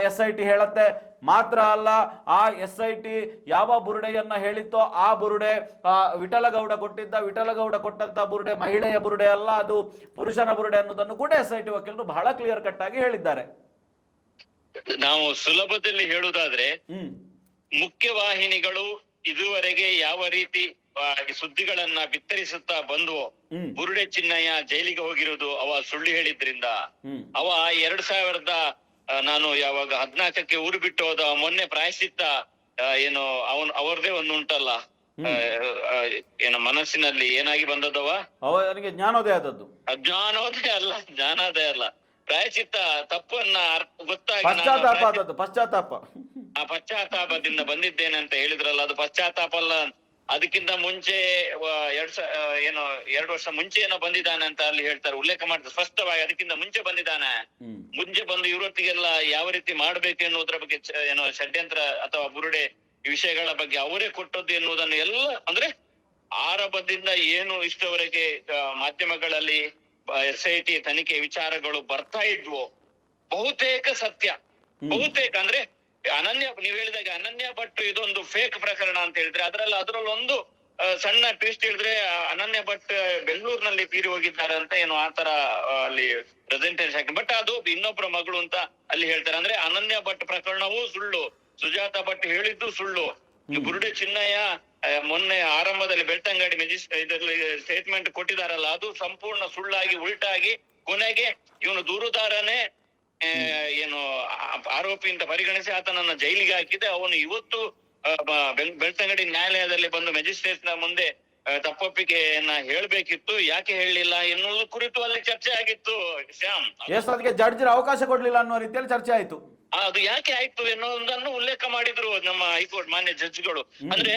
ಎಸ್ ಐ ಟಿ ಹೇಳತ್ತೆ. ಮಾತ್ರ ಅಲ್ಲ ಆ ಎಸ್ ಐ ಟಿ ಯಾವ ಬುರುಡೆಯನ್ನ ಹೇಳಿತ್ತೋ ಆ ಬುರುಡೆ ವಿಠಲಗೌಡ ಕೊಟ್ಟಿದ್ದ ವಿಠಲಗೌಡ ಕೊಟ್ಟಂತ ಬುರುಡೆ ಮಹಿಳೆಯ ಬುರುಡೆ ಅಲ್ಲ ಅದು ಪುರುಷನ ಬುರುಡೆ ಅನ್ನೋದನ್ನು ಕೂಡ ಎಸ್ ಐ ಟಿ ವಕೀಲರು ಬಹಳ ಕ್ಲಿಯರ್ ಕಟ್ ಆಗಿ ಹೇಳಿದ್ದಾರೆ. ನಾವು ಸುಲಭದಲ್ಲಿ ಹೇಳುವುದಾದ್ರೆ ಮುಖ್ಯ ವಾಹಿನಿಗಳು ಇದುವರೆಗೆ ಯಾವ ರೀತಿ ಸುದ್ದಿಗಳನ್ನ ಬಿತ್ತರಿಸುತ್ತಾ ಬಂದು ಬುರುಡೆ ಚಿನ್ನಯ್ಯ ಜೈಲಿಗೆ ಹೋಗಿರೋದು ಅವ ಸುಳ್ಳು ಹೇಳಿದ್ರಿಂದ ಅವ ಎರಡ್ ಸಾವಿರದ ನಾನು ಯಾವಾಗ ಹದ್ನಾಲ್ಕಕ್ಕೆ ಊರು ಬಿಟ್ಟು ಹೋದ ಮೊನ್ನೆ ಪ್ರಾಯಶ್ಚಿತ್ತ ಏನು ಅವನ್ ಅವ್ರದೇ ಒಂದು ಉಂಟಲ್ಲ? ಏನು ಮನಸ್ಸಿನಲ್ಲಿ ಏನಾಗಿ ಬಂದದವ? ಅವನಿಗೆ ಜ್ಞಾನೋದಯ ಆದದ್ದು. ಜ್ಞಾನೋದಯ ಅಲ್ಲ ಜ್ಞಾನೋದಯ ಅಲ್ಲ. ಪ್ರಾಯಶ್ಚಿತ್ತ ತಪ್ಪನ್ನ ಗೊತ್ತಾಗಿ ಪಶ್ಚಾತ್ತಾಪ ಆ ಪಶ್ಚಾತ್ತಾಪದಿಂದ ಬಂದಿದ್ದೇನೆ ಅಂತ ಹೇಳಿದ್ರಲ್ಲ ಅದು ಪಶ್ಚಾತ್ತಾಪ ಅಲ್ಲ ಅದಕ್ಕಿಂತ ಮುಂಚೆ ಎರಡ್ ಸ ಏನು ಎರಡು ವರ್ಷ ಮುಂಚೆ ಏನೋ ಬಂದಿದ್ದಾನೆ ಅಂತ ಅಲ್ಲಿ ಹೇಳ್ತಾರೆ ಉಲ್ಲೇಖ ಮಾಡ್ತಾರೆ. ಸ್ಪಷ್ಟವಾಗಿ ಅದಕ್ಕಿಂತ ಮುಂಚೆ ಬಂದಿದ್ದಾನೆ. ಮುಂಚೆ ಬಂದು ಇವರೊತ್ತಿಗೆಲ್ಲ ಯಾವ ರೀತಿ ಮಾಡ್ಬೇಕು ಎನ್ನುವುದರ ಬಗ್ಗೆ ಏನೋ ಷಡ್ಯಂತ್ರ ಅಥವಾ ಬುರುಡೆ ವಿಷಯಗಳ ಬಗ್ಗೆ ಅವರೇ ಕೊಟ್ಟದ್ದು ಎನ್ನುವುದನ್ನು ಎಲ್ಲ ಅಂದ್ರೆ ಆರಂಭದಿಂದ ಏನು ಇಷ್ಟವರೆಗೆ ಮಾಧ್ಯಮಗಳಲ್ಲಿ ಎಸ್ ಐ ಟಿ ತನಿಖೆ ವಿಚಾರಗಳು ಬರ್ತಾ ಇದ್ವು ಬಹುತೇಕ ಸತ್ಯ. ಬಹುತೇಕ ಅಂದ್ರೆ ಅನನ್ಯ ನೀವು ಹೇಳಿದಾಗ ಅನನ್ಯ ಭಟ್ ಇದೊಂದು ಫೇಕ್ ಪ್ರಕರಣ ಅಂತ ಹೇಳಿದ್ರೆ ಅದರಲ್ಲಿ ಅದ್ರಲ್ಲಿ ಒಂದು ಸಣ್ಣ ಟ್ವಿಸ್ಟ್ ಹೇಳಿದ್ರೆ ಆ, ಅನನ್ಯ ಭಟ್ ಬೆಂಗಳೂರಿನಲ್ಲಿ ತೀರಿ ಹೋಗಿದ್ದಾರೆ ಅಂತ ಏನು ಆತರ ತರ ಅಲ್ಲಿ ಪ್ರೆಸೆಂಟೇಷನ್ ಹಾಕಿ ಬಟ್ ಅದು ಇನ್ನೊಬ್ಬರ ಮಗಳು ಅಂತ ಅಲ್ಲಿ ಹೇಳ್ತಾರೆ. ಅಂದ್ರೆ ಅನನ್ಯ ಭಟ್ ಪ್ರಕರಣವೂ ಸುಳ್ಳು. ಸುಜಾತ ಭಟ್ ಹೇಳಿದ್ದು ಸುಳ್ಳು. ಬುರುಡೆ ಚಿನ್ನಯ್ಯ ಆ, ಮೊನ್ನೆ ಆರಂಭದಲ್ಲಿ ಬೆಳ್ತಂಗಡಿ ಮೆಜಿಸ್ ಇದರಲ್ಲಿ ಸ್ಟೇಟ್ಮೆಂಟ್ ಕೊಟ್ಟಿದಾರಲ್ಲ ಅದು ಸಂಪೂರ್ಣ ಸುಳ್ಳಾಗಿ ಉಲ್ಟಾಗಿ ಕೊನೆಗೆ ಇವನು ದೂರುದಾರನೇ ಆ, ಏನು ಆರೋಪಿ ಅಂತ ಪರಿಗಣಿಸಿ ಆತನನ್ನ ಜೈಲಿಗೆ ಹಾಕಿದೆ. ಅವನು ಇವತ್ತು ಬೆಳ್ತಂಗಡಿ ನ್ಯಾಯಾಲಯದಲ್ಲಿ ಬಂದು ಮೆಜಿಸ್ಟ್ರೇಟ್ನ ಮುಂದೆ ತಪ್ಪೊಪ್ಪಿಗೆಯನ್ನ ಹೇಳ್ಬೇಕಿತ್ತು. ಯಾಕೆ ಹೇಳಲಿಲ್ಲ ಎನ್ನುವುದು ಕುರಿತು ಅಲ್ಲಿ ಚರ್ಚೆ ಆಗಿತ್ತು ಶ್ಯಾಮ್. ಎಸ್ ಅದಕ್ಕೆ ಜಡ್ಜ್ ಅವಕಾಶ ಕೊಡ್ಲಿಲ್ಲ ಅನ್ನೋ ರೀತಿಯಲ್ಲಿ ಚರ್ಚೆ ಆಯ್ತು. ಅದು ಯಾಕೆ ಆಯ್ತು ಎನ್ನುವುದನ್ನು ಉಲ್ಲೇಖ ಮಾಡಿದ್ರು ನಮ್ಮ ಹೈಕೋರ್ಟ್ ಮಾನ್ಯ ಜಡ್ಜ್ಗಳು. ಅಂದ್ರೆ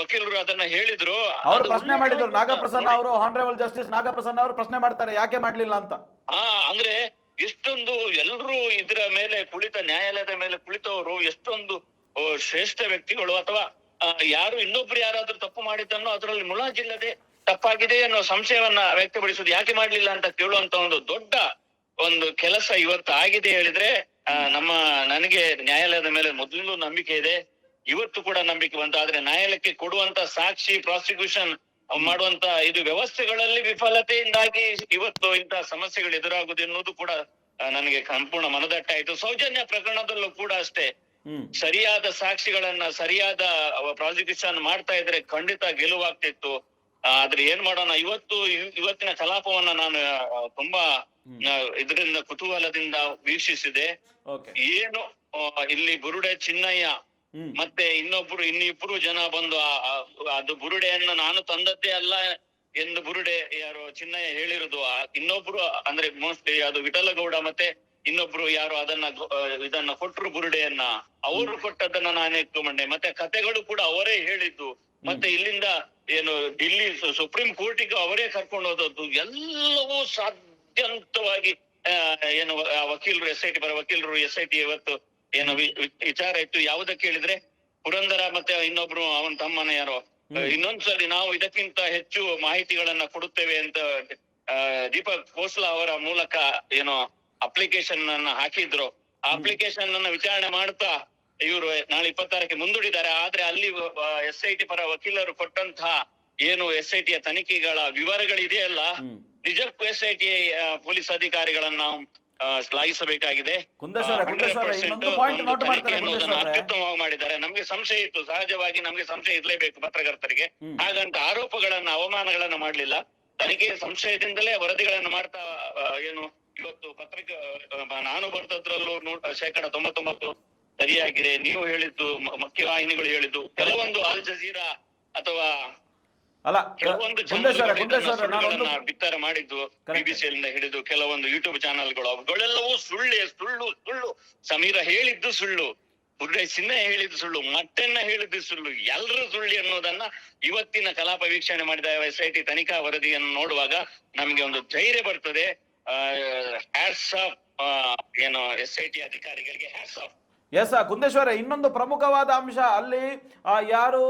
ವಕೀಲರು ಅದನ್ನ ಹೇಳಿದ್ರು. ಅವರು ಪ್ರಶ್ನೆ ಮಾಡಿದ್ರು. ನಾಗಪ್ರಸನ್ನ ಅವರು ಹಾನರೇಬಲ್ ಜಸ್ಟಿಸ್ ನಾಗಪ್ರಸನ್ನ ಅವರು ಪ್ರಶ್ನೆ ಮಾಡ್ತಾರೆ. ಯಾಕೆ ಮಾಡ್ಲಿಲ್ಲ ಅಂತ? ಹಾ ಅಂದ್ರೆ ಎಷ್ಟೊಂದು ಎಲ್ಲರೂ ಇದರ ಮೇಲೆ ಕುಳಿತ ನ್ಯಾಯಾಲಯದ ಮೇಲೆ ಕುಳಿತವರು ಎಷ್ಟೊಂದು ಶ್ರೇಷ್ಠ ವ್ಯಕ್ತಿಗಳು ಅಥವಾ ಯಾರು ಇನ್ನೊಬ್ರು ಯಾರಾದ್ರೂ ತಪ್ಪು ಮಾಡಿದ್ದನ್ನು ಅದರಲ್ಲಿ ಮುಲಾಜಿಲ್ಲದೆ ತಪ್ಪಾಗಿದೆ ಅನ್ನೋ ಸಂಶಯವನ್ನ ವ್ಯಕ್ತಪಡಿಸುವುದು ಯಾಕೆ ಮಾಡ್ಲಿಲ್ಲ ಅಂತ ಕೇಳುವಂತ ಒಂದು ದೊಡ್ಡ ಒಂದು ಕೆಲಸ ಇವತ್ತು ಆಗಿದೆ ಹೇಳಿದ್ರೆ ನಮ್ಮ, ನನಗೆ ನ್ಯಾಯಾಲಯದ ಮೇಲೆ ಮೊದಲಿಂದಲೂ ನಂಬಿಕೆ ಇದೆ. ಇವತ್ತು ಕೂಡ ನಂಬಿಕೆ ಬಂತು. ಆದ್ರೆ ನ್ಯಾಯಾಲಯಕ್ಕೆ ಕೊಡುವಂತ ಸಾಕ್ಷಿ, ಪ್ರಾಸಿಕ್ಯೂಷನ್ ಮಾಡುವಂತ ಇದು ವ್ಯವಸ್ಥೆಗಳಲ್ಲಿ ವಿಫಲತೆಯಿಂದಾಗಿ ಇವತ್ತು ಇಂತಹ ಸಮಸ್ಯೆಗಳು ಎದುರಾಗುವುದು ಎನ್ನುವುದು ಕೂಡ ನನಗೆ ಸಂಪೂರ್ಣ ಮನದಟ್ಟಾಯಿತು ಸೌಜನ್ಯ ಪ್ರಕರಣದಲ್ಲೂ ಕೂಡ ಅಷ್ಟೇ. ಸರಿಯಾದ ಸಾಕ್ಷಿಗಳನ್ನ ಸರಿಯಾದ ಪ್ರಾಸಿಕ್ಯೂಷನ್ ಮಾಡ್ತಾ ಇದ್ರೆ ಖಂಡಿತ ಗೆಲುವಾಗ್ತಿತ್ತು. ಆದ್ರೆ ಏನ್ ಮಾಡೋಣ ಇವತ್ತು ಇವತ್ತಿನ ಕಲಾಪವನ್ನ ನಾನು ತುಂಬಾ ಇದರಿಂದ ಕುತೂಹಲದಿಂದ ವೀಕ್ಷಿಸಿದೆ. ಏನು ಇಲ್ಲಿ ಬುರುಡೆ ಚಿನ್ನಯ್ಯ ಮತ್ತೆ ಇನ್ನೊಬ್ರು ಇನ್ನಿಬ್ರು ಜನ ಬಂದು ಅದು ಬುರುಡೆಯನ್ನು ನಾನು ತಂದದ್ದೇ ಅಲ್ಲ ಎಂದು ಬುರುಡೆ ಯಾರು ಚಿನ್ನಯ್ಯ ಹೇಳಿರುದು. ಇನ್ನೊಬ್ರು ಅಂದ್ರೆ ಮೋಸ್ಟ್ಲಿ ಅದು ವಿಠಲಗೌಡ ಮತ್ತೆ ಇನ್ನೊಬ್ರು ಯಾರು ಅದನ್ನ ಇದನ್ನ ಕೊಟ್ರು ಬುರುಡೆಯನ್ನ. ಅವರು ಕೊಟ್ಟದನ್ನ ನಾನು ಎತ್ಕೊಂಡೆ ಮತ್ತೆ ಕತೆಗಳು ಕೂಡ ಅವರೇ ಹೇಳಿದ್ದು. ಮತ್ತೆ ಇಲ್ಲಿಂದ ಏನು ಡಿಲ್ಲಿ ಸುಪ್ರೀಂ ಕೋರ್ಟಿಗೆ ಅವರೇ ಕರ್ಕೊಂಡು ಹೋದದ್ದು. ಎಲ್ಲವೂ ಸಾಧ್ಯಂತವಾಗಿ ಆ, ಏನು ವಕೀಲರು ಎಸ್ ಐ ಟಿ ಬರ ವಕೀಲರು ಎಸ್ ಐ ಟಿ ಇವತ್ತು ಏನು ವಿಚಾರ ಇತ್ತು. ಯಾವುದಕ್ಕೆ ಹೇಳಿದ್ರೆ ಪುರಂದರ ಮತ್ತೆ ಇನ್ನೊಬ್ರು ಅವನ ತಮ್ಮನ ಯಾರೋ. ಇನ್ನೊಂದ್ಸರಿ ನಾವು ಇದಕ್ಕಿಂತ ಹೆಚ್ಚು ಮಾಹಿತಿಗಳನ್ನ ಕೊಡುತ್ತೇವೆ ಅಂತ ದೀಪಕ್ ಖೋಸ್ಲಾ ಅವರ ಮೂಲಕ ಏನೋ ಅಪ್ಲಿಕೇಶನ್ ಅನ್ನ ಹಾಕಿದ್ರು. ಆ ಅಪ್ಲಿಕೇಶನ್ ಅನ್ನ ವಿಚಾರಣೆ ಮಾಡ್ತಾ ಇವರು ನಾಳೆ ಇಪ್ಪತ್ತಾರಕ್ಕೆ ಮುಂದೂಡಿದ್ದಾರೆ. ಆದ್ರೆ ಅಲ್ಲಿ ಎಸ್ ಐ ಟಿ ಪರ ವಕೀಲರು ಕೊಟ್ಟಂತಹ ಏನು ಎಸ್ ಐ ಟಿಯ ತನಿಖೆಗಳ ವಿವರಗಳಿದೆಯಲ್ಲ ನಿಜಕ್ಕೂ ಎಸ್ ಐ ಟಿ ಪೊಲೀಸ್ ಅಧಿಕಾರಿಗಳನ್ನ ಶ್ಲಾಘಿಸಬೇಕಾಗಿದೆ ಕುಂದಸರ ಕುಂದಸರ ಇನ್ನೊಂದು ಮಾಡ್ತಾರೆ ಅತ್ಯುತ್ತಮವಾಗಿ ಮಾಡಿದ್ದಾರೆ. ನಮ್ಗೆ ಸಂಶಯ ಇತ್ತು. ಸಹಜವಾಗಿ ನಮ್ಗೆ ಸಂಶಯ ಇರಲೇಬೇಕು ಪತ್ರಕರ್ತರಿಗೆ. ಹಾಗಂತ ಆರೋಪಗಳನ್ನ ಅವಮಾನಗಳನ್ನ ಮಾಡಲಿಲ್ಲ. ತನಿಖೆ ಸಂಶಯದಿಂದಲೇ ವರದಿಗಳನ್ನ ಮಾಡ್ತಾ ಏನು ಇವತ್ತು ಪತ್ರಿಕೆ ನಾನು ಬರ್ತದ್ರಲ್ಲೂ ಶೇಕಡ ತೊಂಬತ್ತೊಂಬತ್ತು ಸರಿಯಾಗಿದೆ. ನೀವು ಹೇಳಿದ್ದು ಮುಖ್ಯವಾಹಿನಿಗಳು ಮುಖ್ಯ ವಾಹಿನಿಗಳು ಹೇಳಿದ್ದು. ಕೆಲವೊಂದು ಅಲ್ ಜಜೀರಾ ಅಥವಾ ಅಲ್ಲ ನಾನೊಂದು ಚಾನಲ್ಗಳನ್ನ ಬಿತ್ತರ ಮಾಡಿದ್ದು ಹಿಡಿದು ಕೆಲವೊಂದು ಯೂಟ್ಯೂಬ್ ಚಾನೆಲ್ಗಳು ಅವುಗಳೆಲ್ಲವೂ ಸುಳ್ಳೆ ಸುಳ್ಳು ಸುಳ್ಳು. ಸಮೀರ ಹೇಳಿದ್ದು ಸುಳ್ಳು ಉಗ್ರೈ ಸಿನ್ನ ಹೇಳಿದ್ದು ಸುಳ್ಳು ಮಟ್ಟನ್ನ ಹೇಳಿದ್ದು ಸುಳ್ಳು ಎಲ್ಲರೂ ಸುಳ್ಳು ಅನ್ನೋದನ್ನ ಇವತ್ತಿನ ಕಲಾಪ ವೀಕ್ಷಣೆ ಮಾಡಿದ ಎಸ್ ಐ ಟಿ ತನಿಖಾ ವರದಿಯನ್ನು ನೋಡುವಾಗ ನಮ್ಗೆ ಒಂದು ಧೈರ್ಯ ಬರ್ತದೆ. ಹ್ಯಾಟ್ಸ್ ಆಫ್ ಏನು ಎಸ್ ಐ ಟಿ ಅಧಿಕಾರಿಗಳಿಗೆ ಹ್ಯಾಟ್ಸ್ ಆಫ್ ಎಸ್ ಕುಂದೇಶ್ವರ ಇನ್ನೊಂದು ಪ್ರಮುಖವಾದ ಅಂಶ ಅಲ್ಲಿ ಯಾರು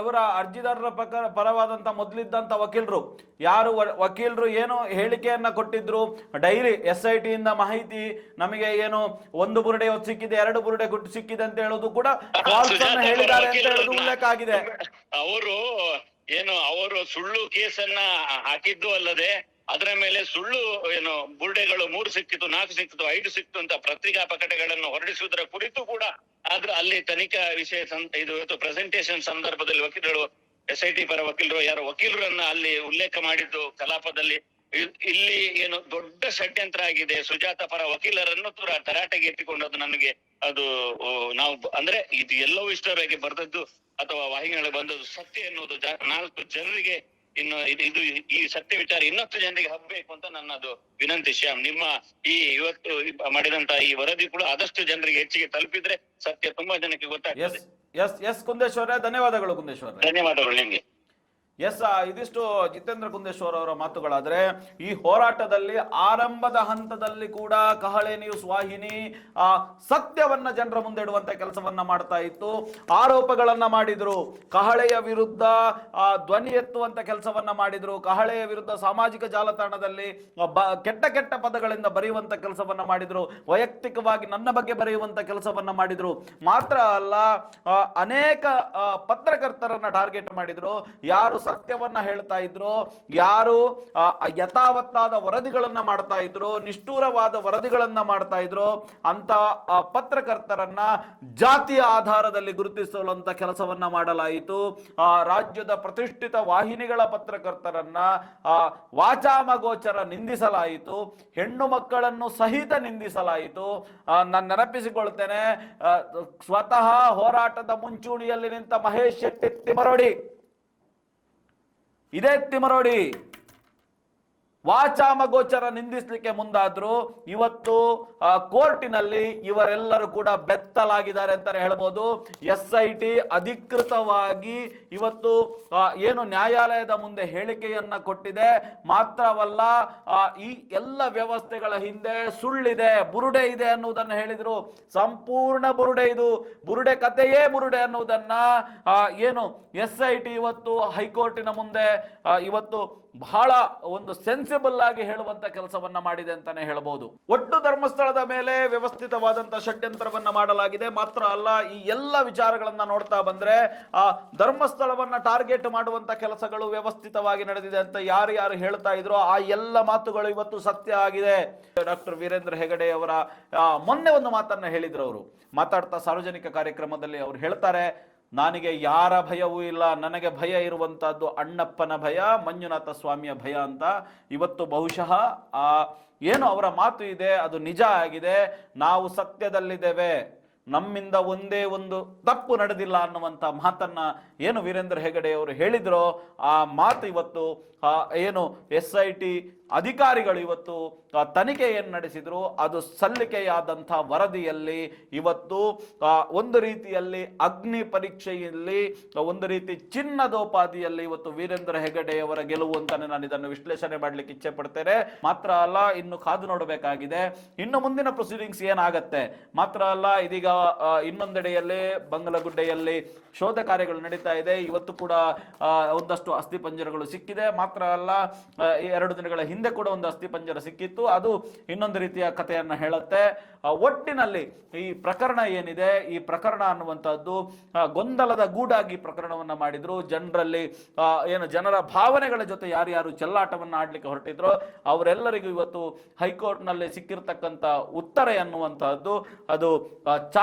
ಅವರ ಅರ್ಜಿದಾರರ ಪ್ರಕಾರ ಪರವಾದಂತ ಮೊದಲಿದ್ದಂತ ವಕೀಲರು. ಯಾರು ವಕೀಲರು ಏನು ಹೇಳಿಕೆಯನ್ನ ಕೊಟ್ಟಿದ್ರು? ಡೈರಿ ಎಸ್ ಐ ಟಿಯಿಂದ ಮಾಹಿತಿ ನಮಗೆ ಏನು ಒಂದು ಬುರುಡೆ ಹೊತ್ತು ಸಿಕ್ಕಿದೆ ಎರಡು ಬುರುಡೆ ಗುಟ್ಟು ಸಿಕ್ಕಿದೆ ಅಂತ ಹೇಳೋದು ಕೂಡ ಹೇಳಿದ್ದಾರೆ ಅಂತ ಹೇಳೋದು ಉಲ್ಲೇಖ ಆಗಿದೆ. ಅವರು ಏನು ಅವರು ಸುಳ್ಳು ಕೇಸನ್ನ ಹಾಕಿದ್ದು ಅಲ್ಲದೆ ಅದರ ಮೇಲೆ ಸುಳ್ಳು, ಏನು, ಬುರ್ಡೆಗಳು ಮೂರು ಸಿಕ್ಕಿತು, ನಾಲ್ಕು ಸಿಕ್ಕಿತು, ಐದು ಸಿಕ್ತು ಅಂತ ಪತ್ರಿಕಾ ಪ್ರಕಟಣೆಗಳನ್ನು ಹೊರಡಿಸುವುದರ ಕುರಿತು ಕೂಡ ಆದ್ರೆ ಅಲ್ಲಿ ತನಿಖಾ ವಿಷಯ ಇದು ಪ್ರೆಸೆಂಟೇಷನ್ ಸಂದರ್ಭದಲ್ಲಿ ವಕೀಲರು ಎಸ್ ಐ ಟಿ ಪರ ವಕೀಲರು, ಯಾರು ವಕೀಲರನ್ನ ಅಲ್ಲಿ ಉಲ್ಲೇಖ ಮಾಡಿದ್ದು ಕಲಾಪದಲ್ಲಿ ಇಲ್ಲಿ ಏನು ದೊಡ್ಡ ಷಡ್ಯಂತ್ರ ಆಗಿದೆ. ಸುಜಾತ ಪರ ವಕೀಲರನ್ನು ತೂರ ತರಾಟೆಗೆ ಎತ್ತಿಕೊಂಡದ್ದು ನನಗೆ ಅದು ನಾವು ಅಂದ್ರೆ ಇದು ಎಲ್ಲವೂ ಇಷ್ಟರಾಗಿ ಬರೆದದ್ದು ಅಥವಾ ವಾಹಿನಿಗಳು ಬಂದದ್ದು ಸತ್ಯ ಎನ್ನುವುದು ನಾಲ್ಕು ಜನರಿಗೆ ಇನ್ನು ಇದು ಇದು ಈ ಸತ್ಯ ವಿಚಾರ ಇನ್ನಷ್ಟು ಜನರಿಗೆ ಹಬ್ಬಬೇಕು ಅಂತ ನನ್ನದು ವಿನಂತಿ ಶ್ಯಾಮ್. ನಿಮ್ಮ ಈ ಇವತ್ತು ಮಾಡಿದಂತ ಈ ವರದಿ ಕೂಡ ಆದಷ್ಟು ಜನರಿಗೆ ಹೆಚ್ಚಿಗೆ ತಲುಪಿದ್ರೆ ಸತ್ಯ ತುಂಬಾ ಜನಕ್ಕೆ ಗೊತ್ತಾಗ್ತದೆ. Yes yes yes Kundeshwara. ಧನ್ಯವಾದಗಳು ಕುಂದೇಶ್ವರ. ಧನ್ಯವಾದಗಳು ನಿಮ್ಗೆ. ಎಸ್ ಇದಿಷ್ಟು ಜಿತೇಂದ್ರ ಕುಂದೇಶ್ವರ್ ಅವರ ಮಾತುಗಳಾದ್ರೆ ಈ ಹೋರಾಟದಲ್ಲಿ ಆರಂಭದ ಹಂತದಲ್ಲಿ ಕೂಡ ಕಹಳೆ ನ್ಯೂಸ್ ವಾಹಿನಿ ಆ ಸತ್ಯವನ್ನ ಜನರ ಮುಂದೆ ಇಡುವಂತ ಕೆಲಸವನ್ನ ಮಾಡ್ತಾ ಇತ್ತು. ಆರೋಪಗಳನ್ನ ಮಾಡಿದ್ರು. ಕಹಳೆಯ ವಿರುದ್ಧ ಆ, ಧ್ವನಿ ಎತ್ತುವಂತ ಕೆಲಸವನ್ನ ಮಾಡಿದ್ರು. ಕಹಳೆಯ ವಿರುದ್ಧ ಸಾಮಾಜಿಕ ಜಾಲತಾಣದಲ್ಲಿ ಕೆಟ್ಟ ಕೆಟ್ಟ ಪದಗಳಿಂದ ಬರೆಯುವಂತ ಕೆಲಸವನ್ನ ಮಾಡಿದ್ರು. ವೈಯಕ್ತಿಕವಾಗಿ ನನ್ನ ಬಗ್ಗೆ ಬರೆಯುವಂತ ಕೆಲಸವನ್ನ ಮಾಡಿದ್ರು. ಮಾತ್ರ ಅಲ್ಲ ಅನೇಕ ಪತ್ರಕರ್ತರನ್ನ ಟಾರ್ಗೆಟ್ ಮಾಡಿದ್ರು. ಯಾರು ಸತ್ಯವನ್ನ ಹೇಳ್ತಾ ಇದ್ರು. ಯಾರು ಯಥಾವತ್ತಾದ ವರದಿಗಳನ್ನ ಮಾಡ್ತಾ ಇದ್ರು ನಿಷ್ಠೂರವಾದ ವರದಿಗಳನ್ನ ಮಾಡ್ತಾ ಇದ್ರು ಅಂತ ಪತ್ರಕರ್ತರನ್ನ ಜಾತಿಯ ಆಧಾರದಲ್ಲಿ ಗುರುತಿಸುವಂತ ಕೆಲಸವನ್ನ ಮಾಡಲಾಯಿತು. ಆ, ರಾಜ್ಯದ ಪ್ರತಿಷ್ಠಿತ ವಾಹಿನಿಗಳ ಪತ್ರಕರ್ತರನ್ನ ಆ, ವಾಚಾಮಗೋಚರ ನಿಂದಿಸಲಾಯಿತು. ಹೆಣ್ಣು ಮಕ್ಕಳನ್ನು ಸಹಿತ ನಿಂದಿಸಲಾಯಿತು. ನಾನು ನೆನಪಿಸಿಕೊಳ್ತೇನೆ ಸ್ವತಃ ಹೋರಾಟದ ಮುಂಚೂಣಿಯಲ್ಲಿ ನಿಂತ ಮಹೇಶ್ ಶೆಟ್ಟಿ ತಿಮರೋಡಿ ಇದೇ ವಾಚಾಮಗೋಚರ ನಿಂದಿಸಲಿಕ್ಕೆ ಮುಂದಾದ್ರು ಇವತ್ತು ಕೋರ್ಟಿನಲ್ಲಿ ಇವರೆಲ್ಲರೂ ಕೂಡ ಬೆತ್ತಲಾಗಿದ್ದಾರೆ ಅಂತಾನೆ ಹೇಳ್ಬೋದು. ಎಸ್ ಐ ಟಿ ಅಧಿಕೃತವಾಗಿ ಇವತ್ತು ಏನು ನ್ಯಾಯಾಲಯದ ಮುಂದೆ ಹೇಳಿಕೆಯನ್ನ ಕೊಟ್ಟಿದೆ. ಮಾತ್ರವಲ್ಲ ಈ ಎಲ್ಲ ವ್ಯವಸ್ಥೆಗಳ ಹಿಂದೆ ಸುಳ್ಳಿದೆ, ಬುರುಡೆ ಇದೆ ಅನ್ನುವುದನ್ನು ಹೇಳಿದ್ರು. ಸಂಪೂರ್ಣ ಬುರುಡೆ ಇದು. ಬುರುಡೆ ಕಥೆಯೇ ಬುರುಡೆ ಅನ್ನುವುದನ್ನ ಏನು ಎಸ್ ಐ ಟಿ ಇವತ್ತು ಹೈಕೋರ್ಟಿನ ಮುಂದೆ ಇವತ್ತು ಬಹಳ ಒಂದು ಸೆನ್ಸಿಬಲ್ ಆಗಿ ಹೇಳುವಂತ ಕೆಲಸವನ್ನ ಮಾಡಿದೆ ಅಂತಾನೆ ಹೇಳಬಹುದು ಒಟ್ಟು ಧರ್ಮಸ್ಥಳದ ಮೇಲೆ ವ್ಯವಸ್ಥಿತವಾದಂತ ಷಡ್ಯಂತ್ರವನ್ನ ಮಾಡಲಾಗಿದೆ. ಮಾತ್ರ ಅಲ್ಲ, ಈ ಎಲ್ಲ ವಿಚಾರಗಳನ್ನ ನೋಡ್ತಾ ಬಂದ್ರೆ, ಆ ಧರ್ಮಸ್ಥಳವನ್ನ ಟಾರ್ಗೆಟ್ ಮಾಡುವಂತ ಕೆಲಸಗಳು ವ್ಯವಸ್ಥಿತವಾಗಿ ನಡೆದಿದೆ ಅಂತ ಯಾರು ಯಾರು ಹೇಳ್ತಾ ಇದ್ರು, ಆ ಎಲ್ಲ ಮಾತುಗಳು ಇವತ್ತು ಸತ್ಯ ಆಗಿದೆ. ಡಾಕ್ಟರ್ ವೀರೇಂದ್ರ ಹೆಗಡೆ ಅವರ ಮೊನ್ನೆ ಒಂದು ಮಾತನ್ನ ಹೇಳಿದ್ರು ಅವರು. ಮಾತಾಡ್ತಾ ಸಾರ್ವಜನಿಕ ಕಾರ್ಯಕ್ರಮದಲ್ಲಿ ಅವ್ರು ಹೇಳ್ತಾರೆ ನನಗೆ ಯಾರ ಭಯವೂ ಇಲ್ಲ, ನನಗೆ ಭಯ ಇರುವಂತಹದ್ದು ಅಣ್ಣಪ್ಪನ ಭಯ, ಮಂಜುನಾಥ ಸ್ವಾಮಿಯ ಭಯ ಅಂತ ಇವತ್ತು ಬಹುಶಃ ಆ ಏನು ಅವರ ಮಾತು ಇದೆ, ಅದು ನಿಜ ಆಗಿದೆ. ನಾವು ಸತ್ಯದಲ್ಲಿದ್ದೇವೆ. ನಮ್ಮಿಂದ ಒಂದೇ ಒಂದು ತಪ್ಪು ನಡೆದಿಲ್ಲ ಅನ್ನುವಂಥ ಮಾತನ್ನು ಏನು ವೀರೇಂದ್ರ ಹೆಗಡೆ ಅವರು ಹೇಳಿದ್ರೋ, ಆ ಮಾತು ಇವತ್ತು ಏನು ಎಸ್ ಐ ಟಿ ಅಧಿಕಾರಿಗಳು ಇವತ್ತು ತನಿಖೆ ಏನು ನಡೆಸಿದ್ರು, ಅದು ಸಲ್ಲಿಕೆಯಾದಂಥ ವರದಿಯಲ್ಲಿ ಇವತ್ತು ಒಂದು ರೀತಿಯಲ್ಲಿ ಅಗ್ನಿ ಪರೀಕ್ಷೆಯಲ್ಲಿ ಒಂದು ರೀತಿ ಚಿನ್ನದೋಪಾದಿಯಲ್ಲಿ ಇವತ್ತು ವೀರೇಂದ್ರ ಹೆಗಡೆಯವರ ಗೆಲುವು ಅಂತಲೇ ನಾನು ಇದನ್ನು ವಿಶ್ಲೇಷಣೆ ಮಾಡ್ಲಿಕ್ಕೆ ಇಚ್ಛೆ ಪಡ್ತೇನೆ. ಮಾತ್ರ ಅಲ್ಲ, ಇನ್ನು ಕಾದು ನೋಡಬೇಕಾಗಿದೆ. ಇನ್ನು ಮುಂದಿನ ಪ್ರೊಸೀಡಿಂಗ್ಸ್ ಏನಾಗತ್ತೆ? ಮಾತ್ರ ಅಲ್ಲ, ಇದೀಗ ಇನ್ನೊಂದೆಡೆಯಲ್ಲಿ ಬಂಗಲಗುಡ್ಡೆಯಲ್ಲಿ ಶೋಧ ಕಾರ್ಯಗಳು ನಡೀತಾ ಇದೆ. ಇವತ್ತು ಕೂಡ ಒಂದಷ್ಟು ಅಸ್ಥಿ ಪಂಜರಗಳು ಸಿಕ್ಕಿದೆ. ಮಾತ್ರ ಅಲ್ಲ ಎರಡು ದಿನಗಳ ಹಿಂದೆ ಕೂಡ ಒಂದು ಅಸ್ಥಿ ಪಂಜರ ಸಿಕ್ಕಿತ್ತು. ಅದು ಇನ್ನೊಂದು ರೀತಿಯ ಕಥೆಯನ್ನ ಹೇಳುತ್ತೆ. ಒಟ್ಟಿನಲ್ಲಿ ಈ ಪ್ರಕರಣ ಏನಿದೆ? ಈ ಪ್ರಕರಣ ಅನ್ನುವಂಥದ್ದು ಗೊಂದಲದ ಗೂಡಾಗಿ ಪ್ರಕರಣವನ್ನ ಮಾಡಿದ್ರು. ಜನರಲ್ಲಿ ಏನು ಜನರ ಭಾವನೆಗಳ ಜೊತೆ ಯಾರ್ಯಾರು ಚೆಲ್ಲಾಟವನ್ನ ಆಡ್ಲಿಕ್ಕೆ ಹೊರಟಿದ್ರು, ಅವರೆಲ್ಲರಿಗೂ ಇವತ್ತು ಹೈಕೋರ್ಟ್ನಲ್ಲಿ ಸಿಕ್ಕಿರ್ತಕ್ಕಂಥ ಉತ್ತರ ಎನ್ನುವಂತಹದ್ದು ಅದು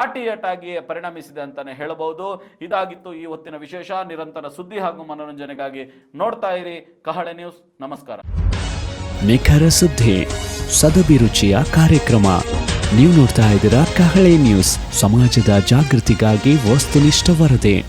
ಆ, ಆಗಿ ಪರಿಣಮಿಸಿದೆ ಅಂತಾನೆ ಹೇಳಬಹುದು. ಇದಾಗಿತ್ತು ಈ ಹೊತ್ತಿನ ವಿಶೇಷ. ನಿರಂತರ ಸುದ್ದಿ ಹಾಗೂ ಮನೋರಂಜನೆಗಾಗಿ ನೋಡ್ತಾ ಇರಿ. ಕಹಳೆ ನ್ಯೂಸ್. ನಮಸ್ಕಾರ. ನಿಖರ ಸುದ್ದಿ ಸದಭಿರುಚಿಯ ಕಾರ್ಯಕ್ರಮ. ನೀವು ನೋಡ್ತಾ ಇದ್ದೀರಾ ಕಹಳೆ ನ್ಯೂಸ್. ಸಮಾಜದ ಜಾಗೃತಿಗಾಗಿ ವಸ್ತುನಿಷ್ಠ ವರದಿ.